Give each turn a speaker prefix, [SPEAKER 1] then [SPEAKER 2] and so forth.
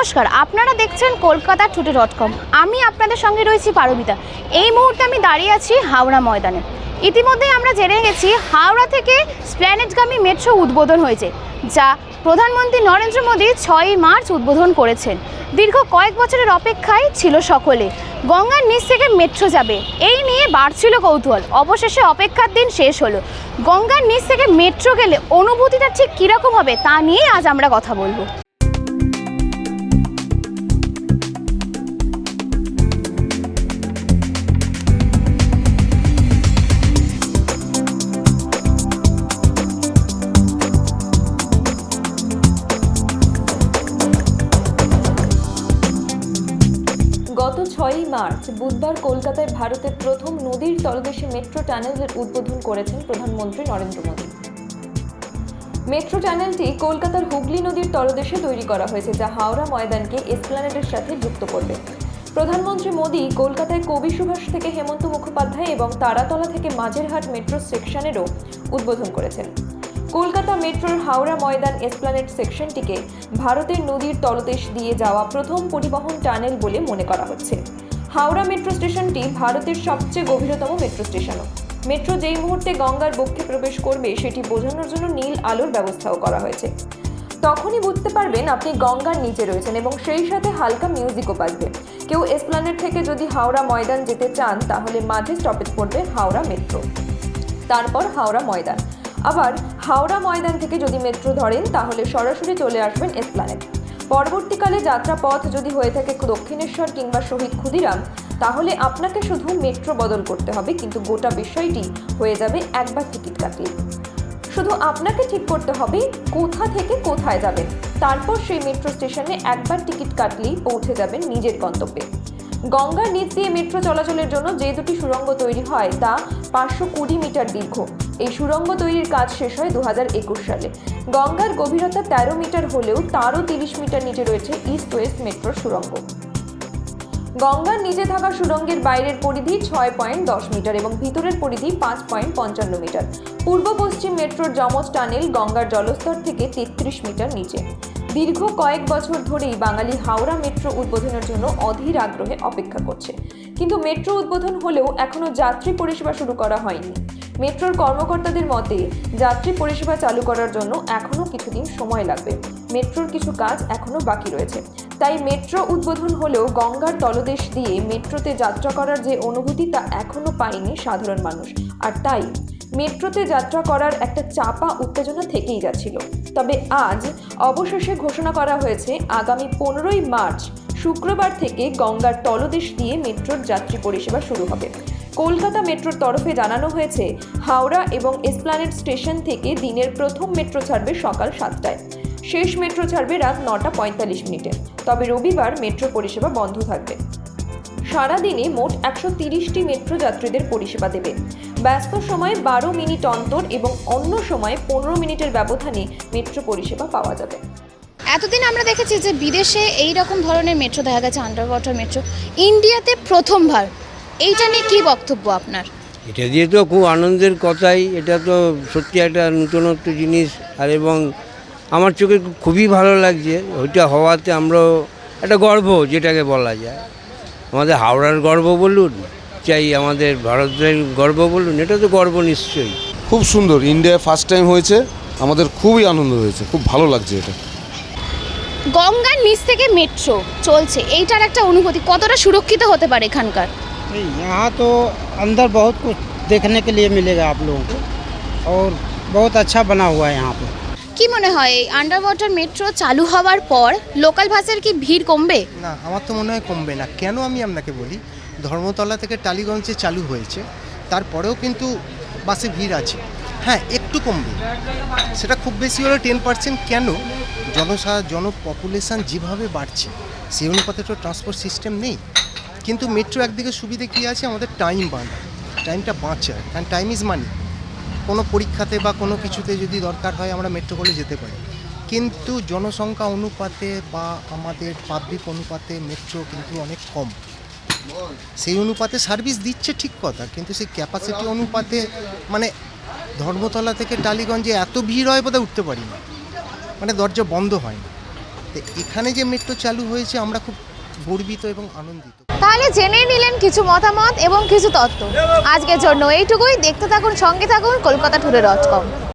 [SPEAKER 1] নমস্কার, আপনারা দেখছেন কলকাতা টুডে ডট কম। আমি আপনাদের সঙ্গে রয়েছি পারমিতা। এই মুহূর্তে আমি দাঁড়িয়ে আছি হাওড়া ময়দানে। ইতিমধ্যেই আমরা জেনে গেছি, হাওড়া থেকে স্প্ল্যানেটগামী মেট্রো উদ্বোধন হয়েছে, যা প্রধানমন্ত্রী নরেন্দ্র মোদী ছয়ই মার্চ উদ্বোধন করেছেন। দীর্ঘ কয়েক বছরের অপেক্ষায় ছিল সকলে। গঙ্গার নিচ থেকে মেট্রো যাবে। এই নিয়ে বাড়ছিল কৌতূহল। অবশেষে অপেক্ষার দিন শেষ হলো। গঙ্গার নিচ থেকে মেট্রো গেলে অনুভূতিটা ঠিক কীরকম হবে তা নিয়েই আজ আমরা কথা বলব।
[SPEAKER 2] ছয়ই মার্চ, বুধবার কলকাতায় ভারতের প্রথম নদীর তলদেশে মেট্রো টানেলের উদ্বোধন করেছেন প্রধানমন্ত্রী নরেন্দ্র মোদী। মেট্রো টানেলটি কলকাতার হুগলি নদীর তলদেশে তৈরি করা হয়েছে, যা হাওড়া ময়দানকে এসপ্ল্যানেডের সাথে যুক্ত করবে। প্রধানমন্ত্রী মোদী কলকাতায় কবি সুভাষ থেকে হেমন্ত মুখোপাধ্যায় এবং তারাতলা থেকে মাঝেরহাট মেট্রো সেকশনেরও উদ্বোধন করেছেন। কলকাতা মেট্রোর হাওড়া ময়দান এসপ্ল্যানেড সেকশনটিকে ভারতের নদীর তলদেশ দিয়ে যাওয়া প্রথম পরিবহন টানেল বলে মনে করা হচ্ছে। হাওড়া মেট্রো স্টেশনটি ভারতের সবচেয়ে গভীরতম মেট্রো স্টেশনও। মেট্রো যেই মুহূর্তে গঙ্গার বক্ষে প্রবেশ করবে, সেটি বোঝানোর জন্য নীল আলোর ব্যবস্থাও করা হয়েছে। তখনই বুঝতে পারবেন আপনি গঙ্গার নিচে রয়েছেন এবং সেই সাথে হালকা মিউজিকও বাজবে। কেউ এসপ্লানেট থেকে যদি হাওড়া ময়দান যেতে চান, তাহলে মাঝে স্টপেজ পড়বে হাওড়া মেট্রো। তারপর হাওড়া ময়দান। আবার হাওড়া ময়দান থেকে যদি মেট্রো ধরেন, তাহলে সরাসরি চলে আসবেন এসপ্ল্যানেড পরবর্তীকালে যাত্রা পথ যদি হয়ে থাকে দক্ষিণেশ্বর কিংবা শহীদ ক্ষুদিরাম, তাহলে আপনাকে শুধু মেট্রো বদল করতে হবে, কিন্তু গোটা বিষয়টি হয়ে যাবে একবার টিকিট কাটলে শুধু আপনাকে ঠিক করতে হবে কোথা থেকে কোথায় যাবেন। তারপর সেই মেট্রো স্টেশনে একবার টিকিট কাটলেই পৌঁছে যাবেন নিজের গন্তব্যে। গঙ্গার নিচ দিয়ে মেট্রো চলাচলের জন্য যে দুটি সুড়ঙ্গ তৈরি হয়, তা পাঁচশো কুড়ি মিটার দীর্ঘ। এই সুড়ঙ্গ তৈরির কাজ শেষ হয় দু সালে। গঙ্গার গভীরতা তেরো মিটার হলেও তারও তিরিশ মিটার নিচে রয়েছে ইস্ট ওয়েস্ট মেট্রোর সুড়ঙ্গ। গঙ্গার নিচে থাকা সুড়ঙ্গের বাইরের পরিধি ছয় পয়েন্ট দশ মিটার এবং ভিতরের পরিধি পাঁচ পয়েন্ট পঞ্চান্ন মিটার। পূর্ব পশ্চিম মেট্রোর যমজ টানেল গঙ্গার জলস্তর থেকে তেত্রিশ মিটার নিচে। দীর্ঘ কয়েক বছর ধরেই বাঙালি হাওড়া মেট্রো উদ্বোধনের জন্য অধীর আগ্রহে অপেক্ষা করছে। কিন্তু মেট্রো উদ্বোধন হলেও এখনও যাত্রী পরিষেবা শুরু করা হয়নি। মেট্রোর কর্মকর্তাদের মতে, যাত্রী পরিষেবা চালু করার জন্য এখনও কিছুদিন সময় লাগবে। মেট্রোর কিছু কাজ এখনও বাকি রয়েছে। তাই মেট্রো উদ্বোধন হলেও গঙ্গার তলদেশ দিয়ে মেট্রোতে যাত্রা করার যে অনুভূতি তা এখনও পায়নি সাধারণ মানুষ। আর তাই মেট্রোতে যাত্রা করার একটা চাপা উত্তেজনা থেকেই যাচ্ছিল। তবে আজ অবশেষে ঘোষণা করা হয়েছে, আগামী পনেরোই মার্চ, শুক্রবার থেকে গঙ্গার তলদেশ দিয়ে মেট্রোর যাত্রী পরিষেবা শুরু হবে। কলকাতা মেট্রোর তরফে জানানো হয়েছে, হাওড়া এবং এসপ্ল্যানেড স্টেশন থেকে দিনের প্রথম মেট্রো ছাড়বে সকাল সাতটায়। শেষ মেট্রো ছাড়বে রাত নটা পঁয়তাল্লিশ মিনিটে। তবে রবিবার মেট্রো পরিষেবা বন্ধ থাকবে। সারাদিনে মোট একশো তিরিশটি মেট্রো যাত্রীদের পরিষেবা দেবে। ব্যস্ত সময়ে বারো মিনিট অন্তর এবং অন্য সময়ে পনেরো মিনিটের ব্যবধানে মেট্রো পরিষেবা পাওয়া যাবে।
[SPEAKER 1] এতদিন আমরা দেখেছি যে বিদেশে এই রকম ধরনের মেট্রো দেখা গেছে আন্ডার ওয়াটার মেট্রো। ইন্ডিয়াতে প্রথমবার। এইটা নিয়ে কী বক্তব্য আপনার?
[SPEAKER 3] এটা দিয়ে তো খুব আনন্দের কথাই। এটা তো সত্যি একটা নূতনত্ব জিনিস। আর এবং আমার চোখে খুবই ভালো লাগছে। ওইটা হওয়াতে আমরাও একটা গর্ব যেটাকে বলা যায়। আমাদের হাওড়ার গর্ব বলুন চাই আমাদের ভারতের গর্ব বলুন এটা তো গর্ব নিশ্চয়ই
[SPEAKER 4] খুব সুন্দর ইন্ডিয়ায় ফার্স্ট টাইম হয়েছে আমাদের খুবই আনন্দ হয়েছে খুব ভালো লাগছে এটা
[SPEAKER 1] গঙ্গার নিচ থেকে মেট্রো চলছে এইটার একটা অনুভূতি কতটা সুরক্ষিত হতে পারে এখানকার
[SPEAKER 5] नहीं, यहाँ तो अंदर बहुत कुछ देखने के लिए मिलेगा आप लोगों को और बहुत अच्छा बना हुआ है यहाँ पे
[SPEAKER 1] কি মনে হয়, এই আন্ডার ওয়াটার মেট্রো চালু হওয়ার পর লোকাল বাসের কি ভিড় কমবে?
[SPEAKER 6] না, আমার তো মনে হয় কমবে না। কেন আমি আপনাকে বলি, ধর্মতলা থেকে টালিগঞ্জে চালু হয়েছে, তারপরেও কিন্তু বাসে ভিড় আছে। হ্যাঁ একটু কমবে। সেটা খুব বেশি হলে টেন পার্সেন্ট কেন? জনসা জন পপুলেশান যেভাবে বাড়ছে সেই অনুপাতে তো ট্রান্সপোর্ট সিস্টেম নেই। কিন্তু মেট্রো একদিকে সুবিধে কী আছে? আমাদের টাইম বাঁধা। টাইমটা বাঁচায় কারণ টাইম ইজ মানি কোনো পরীক্ষাতে বা কোনো কিছুতে যদি দরকার হয়, আমরা মেট্রো করে যেতে পারি। কিন্তু জনসংখ্যা অনুপাতে বা আমাদের পাবলিক অনুপাতে মেট্রো কিন্তু অনেক কম। সেই অনুপাতে সার্ভিস দিচ্ছে ঠিক কথা, কিন্তু সেই ক্যাপাসিটি অনুপাতে মানে ধর্মতলা থেকে টালিগঞ্জে এত ভিড় হয় বোধহয় উঠতে পারি না। মানে দরজা বন্ধ হয় না। তো এখানে যে মেট্রো চালু হয়েছে, আমরা খুব গর্বিত এবং আনন্দিত।
[SPEAKER 1] তাহলে জেনে নিলেন কিছু মতামত এবং কিছু তত্ত্ব। আজকের জন্য এইটুকুই। দেখতে থাকুন, সঙ্গে থাকুন, কলকাতা ঠুরে ডট কম।